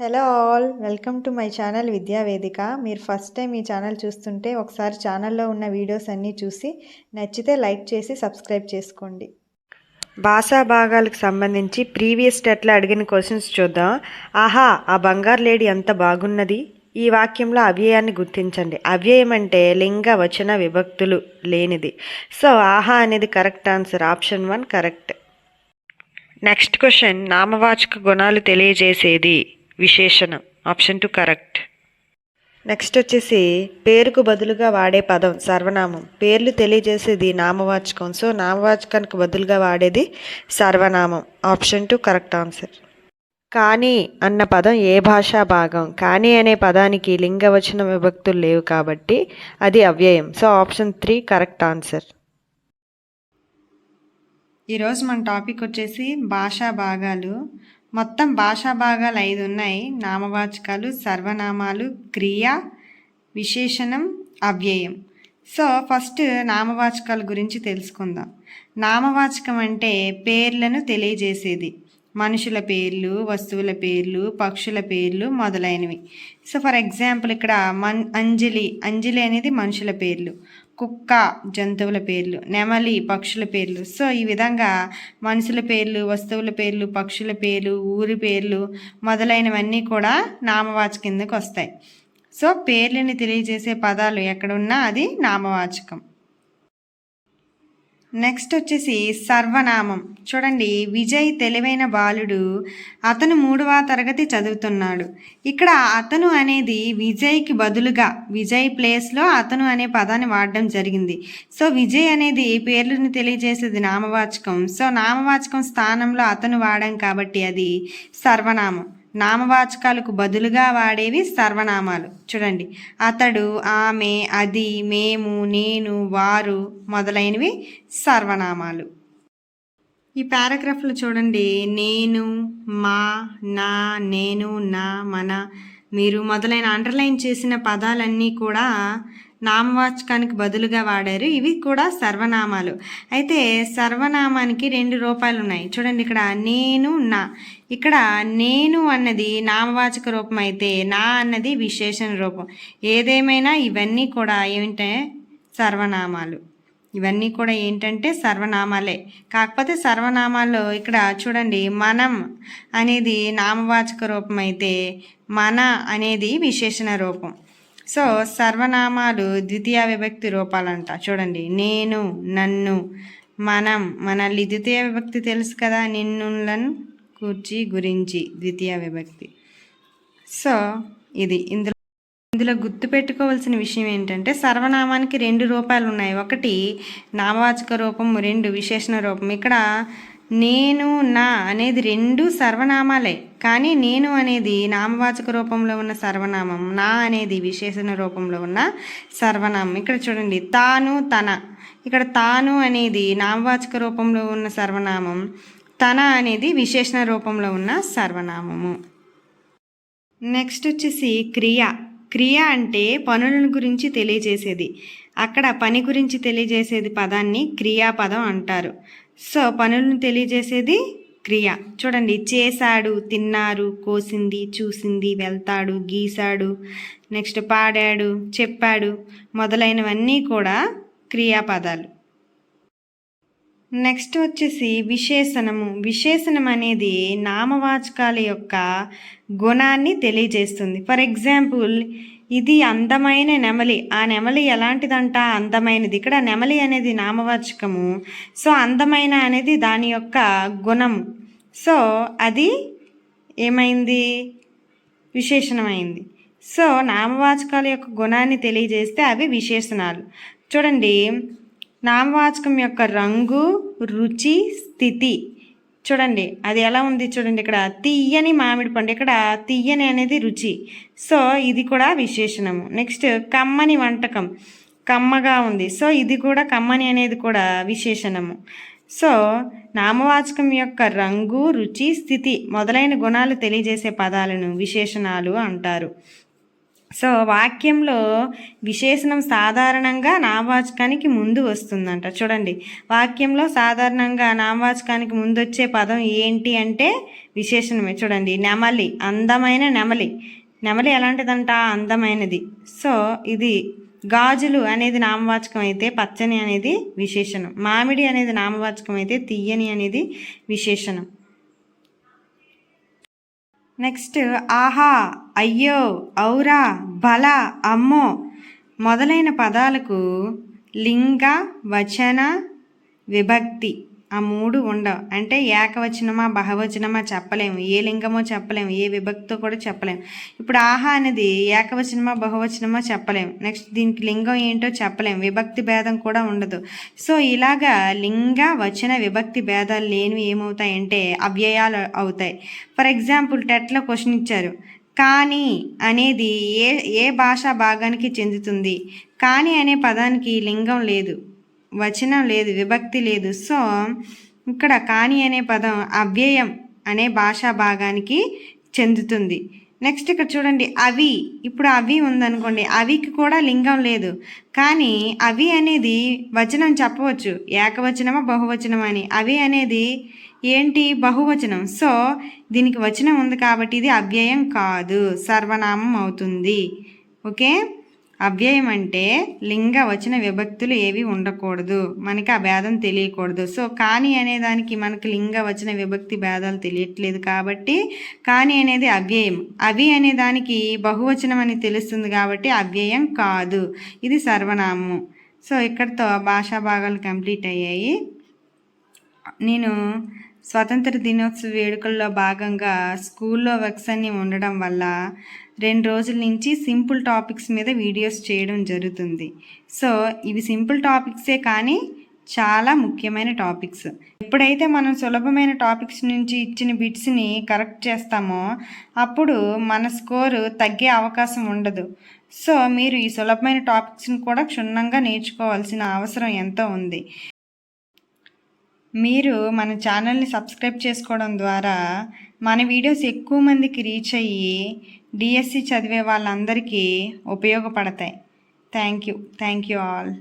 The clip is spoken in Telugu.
Hello all welcome to my channel Vidyavedika మీరు ఫస్ట్ టైం ఈ ఛానల్ చూస్తుంటే ఒకసారి ఛానల్లో ఉన్న వీడియోస్ అన్నీ చూసి నచ్చితే లైక్ చేసి సబ్స్క్రైబ్ చేసుకోండి. భాషా భాగాలకు సంబంధించి ప్రీవియస్ టెట్లో అడిగిన క్వశ్చన్స్ చూద్దాం. ఆహా ఆ బంగారు లేడీ ఎంత బాగున్నది? ఈ వాక్యంలో అవ్యయాన్ని గుర్తించండి. అవ్యయం అంటే లింగ వచన విభక్తులు లేనిది. సో ఆహా అనేది correct answer option one correct next question నామవాచక గుణాలు తెలియజేసేది. విశేషణం. Option two correct. నెక్స్ట్ వచ్చేసి పేరుకు బదులుగా వాడే పదం సర్వనామం. పేర్లు తెలియజేసేది నామవాచకం. సో నామవాచకానికి బదులుగా వాడేది సర్వనామం. Option two correct answer. కానీ అన్న పదం ఏ భాషా భాగం? కానీ అనే పదానికి లింగవచన విభక్తులు లేవు కాబట్టి అది అవ్యయం. So option three correct answer. ఈరోజు మన టాపిక్ వచ్చేసి భాషా భాగాలు. మొత్తం భాషా భాగాలు ఐదు ఉన్నాయి. నామవాచకాలు సర్వనామాలు క్రియ విశేషణం అవ్యయం. సో ఫస్ట్ నామవాచకాల గురించి తెలుసుకుందాం. నామవాచకం అంటే పేర్లను తెలియజేసేది. మనుషుల పేర్లు వస్తువుల పేర్లు పక్షుల పేర్లు మొదలైనవి. సో ఫర్ ఎగ్జాంపుల్ ఇక్కడ మన్ అంజలి అంజలి అనేది మనుషుల పేర్లు. కుక్క జంతువుల పేర్లు నెమలి పక్షుల పేర్లు. సో ఈ విధంగా మనుషుల పేర్లు వస్తువుల పేర్లు పక్షుల పేర్లు ఊరి పేర్లు మొదలైనవన్నీ కూడా నామవాచక కిందకు వస్తాయి. సో పేర్లని తెలియజేసే పదాలు ఎక్కడున్నా అది నామవాచకం. నెక్స్ట్ వచ్చేసి సర్వనామం. చూడండి విజయ్ తెలివైన బాలుడు అతను మూడవ తరగతి చదువుతున్నాడు. ఇక్కడ అతను అనేది విజయ్కి బదులుగా విజయ్ ప్లేస్లో అతను అనే పదాన్ని వాడడం జరిగింది. సో విజయ్ అనేది పేర్లను తెలియజేసేది నామవాచకం. సో నామవాచకం స్థానంలో అతను వాడాం కాబట్టి అది సర్వనామం. నామవాచకాలకు బదులుగా వాడేవి సర్వనామాలు. చూడండి. అతడు ఆమె అది మేము నేను వారు మొదలైనవి సర్వనామాలు. ఈ పారాగ్రాఫ్లో చూడండి. నేను మా నా నేను నా మన మీరు మొదలైన అండర్లైన్ చేసిన పదాలన్నీ కూడా నామవాచకానికి బదులుగా వాడారు. ఇవి కూడా సర్వనామాలు. అయితే సర్వనామానికి రెండు రూపాలు ఉన్నాయి. చూడండి ఇక్కడ నేను నా. ఇక్కడ నేను అన్నది నామవాచక రూపం అయితే నా అన్నది విశేషణ రూపం. ఏదేమైనా ఇవన్నీ కూడా ఏమిటంటే సర్వనామాలు. ఇవన్నీ కూడా ఏంటంటే సర్వనామాలే. కాకపోతే సర్వనామాల్లో ఇక్కడ చూడండి మనం అనేది నామవాచక రూపం అయితే మన అనేది విశేషణ రూపం. సో సర్వనామాలు ద్వితీయ విభక్తి రూపాలంట. చూడండి నేను నన్ను మనం. మనల్ని ద్వితీయ విభక్తి తెలుసు కదా నిన్నులను కూర్చి గురించి ద్వితీయ విభక్తి. సో ఇది ఇందులో ఇందులో గుర్తుపెట్టుకోవాల్సిన విషయం ఏంటంటే సర్వనామానికి రెండు రూపాలు ఉన్నాయి. ఒకటి నామవాచక రూపం రెండు విశేషణ రూపం. ఇక్కడ నేను నా అనేది రెండు సర్వనామాలే. కానీ నేను అనేది నామవాచక రూపంలో ఉన్న సర్వనామం నా అనేది విశేషణ రూపంలో ఉన్న సర్వనామం. ఇక్కడ చూడండి తాను తన. ఇక్కడ తాను అనేది నామవాచక రూపంలో ఉన్న సర్వనామం తన అనేది విశేషణ రూపంలో ఉన్న సర్వనామము. నెక్స్ట్ వచ్చేసి క్రియ. క్రియ అంటే పనులను గురించి తెలియజేసేది. అక్కడ పని గురించి తెలియజేసేది పదాన్ని క్రియాపదం అంటారు. సో పనులను తెలియజేసేది క్రియ. చూడండి చేశాడు తిన్నారు కోసింది చూసింది వెళ్తాడు గీశాడు నెక్స్ట్ పాడాడు చెప్పాడు మొదలైనవన్నీ కూడా క్రియాపదాలు. నెక్స్ట్ వచ్చేసి విశేషణము. విశేషణం అనేది నామవాచకాల యొక్క గుణాన్ని తెలియజేస్తుంది. ఫర్ ఎగ్జాంపుల్ ఇది అందమైన నెమలి. ఆ నెమలి ఎలాంటిదంట? అందమైనది. ఇక్కడ నెమలి అనేది నామవాచకము. సో అందమైన అనేది దాని యొక్క గుణము. సో అది ఏమైంది? విశేషణమైంది. సో నామవాచకాల యొక్క గుణాన్ని తెలియజేస్తే అవి విశేషణాలు. చూడండి. నామవాచకం యొక్క రంగు రుచి స్థితి. చూడండి అది ఎలా ఉంది చూడండి ఇక్కడ తీయని మామిడి పండు ఇక్కడ తీయని అనేది రుచి. సో ఇది కూడా విశేషణము. నెక్స్ట్ కమ్మని వంటకం. కమ్మగా ఉంది. సో ఇది కూడా కమ్మని అనేది కూడా విశేషణము. సో నామవాచకం యొక్క రంగు రుచి స్థితి మొదలైన గుణాలు తెలియజేసే పదాలను విశేషణాలు అంటారు. సో వాక్యంలో విశేషణం సాధారణంగా నామవాచకానికి ముందు వస్తుందంట. చూడండి. వాక్యంలో సాధారణంగా నామవాచకానికి ముందు వచ్చే పదం ఏంటి అంటే విశేషణమే. చూడండి. నెమలి. అందమైన నెమలి. నెమలి ఎలాంటిదంట? అందమైనది. సో ఇది గాజులు అనేది నామవాచకం అయితే పచ్చని అనేది విశేషణం. మామిడి అనేది నామవాచకం అయితే తీయని అనేది విశేషణం. నెక్స్ట్ ఆహా అయ్యో ఔరా బల అమ్మో మొదలైన పదాలకు లింగ వచన విభక్తి. ఆ మూడు ఉండవు. అంటే ఏకవచనమా బహవచనమా చెప్పలేము. ఏ లింగమో చెప్పలేము. ఏ విభక్తో కూడా చెప్పలేము. ఇప్పుడు ఆహా అనేది ఏకవచనమా బహువచనమా చెప్పలేము. నెక్స్ట్ దీనికి లింగం ఏంటో చెప్పలేము. విభక్తి భేదం కూడా ఉండదు. సో ఇలాగా లింగ వచన విభక్తి భేదాలు లేనివి ఏమవుతాయంటే అవ్యయాలు అవుతాయి. ఫర్ ఎగ్జాంపుల్ టెట్లో క్వశ్చన్ ఇచ్చారు. కానీ అనేది ఏ ఏ భాషా భాగానికి చెందుతుంది? కానీ అనే పదానికి లింగం లేదు. వచనం లేదు విభక్తి లేదు. సో ఇక్కడ కాణి అనే పదం అవ్యయం అనే భాషా భాగానికి చెందుతుంది. నెక్స్ట్ ఇక్కడ చూడండి అవి. ఇప్పుడు అవి ఉందనుకోండి అవికి కూడా లింగం లేదు. కానీ అవి అనేది వచనం చెప్పవచ్చు. ఏకవచనమా బహువచనమా అని. అవి అనేది ఏంటి? బహువచనం. సో దీనికి వచనం ఉంది కాబట్టి ఇది అవ్యయం కాదు. సర్వనామం అవుతుంది. ఓకే? అవ్యయం అంటే లింగ వచన విభక్తులు ఏవి ఉండకూడదు. మనకి ఆ భేదం తెలియకూడదు. సో కానీ అనే దానికి మనకి లింగ వచన విభక్తి భేదాలు తెలియట్లేదు కాబట్టి కానీ అనేది అవ్యయం. అవి అనే దానికి బహువచనం అని తెలుస్తుంది కాబట్టి అవ్యయం కాదు. ఇది సర్వనామం సో ఇక్కడితో భాషా భాగాలు కంప్లీట్ అయ్యాయి. నేను స్వతంత్ర దినోత్సవ వేడుకల్లో భాగంగా స్కూల్లో వర్క్స్ అన్నీ ఉండడం వల్ల రెండు రోజుల నుంచి సింపుల్ టాపిక్స్ మీద వీడియోస్ చేయడం జరుగుతుంది. సో ఇవి సింపుల్ టాపిక్సే కానీ చాలా ముఖ్యమైన టాపిక్స్. ఎప్పుడైతే మనం సులభమైన టాపిక్స్ నుంచి ఇచ్చిన బిట్స్ని కరెక్ట్ చేస్తామో అప్పుడు మన స్కోరు తగ్గే అవకాశం ఉండదు. సో మీరు ఈ సులభమైన టాపిక్స్ని కూడా క్షుణ్ణంగా నేర్చుకోవాల్సిన అవసరం ఎంతో ఉంది. మీరు మన ఛానల్ని సబ్స్క్రైబ్ చేసుకోవడం ద్వారా మన వీడియోస్ ఎక్కువ మందికి రీచ్ అయ్యి డిఎస్సి చదివే వాళ్ళందరికీ ఉపయోగపడతాయి. Thank you thank you all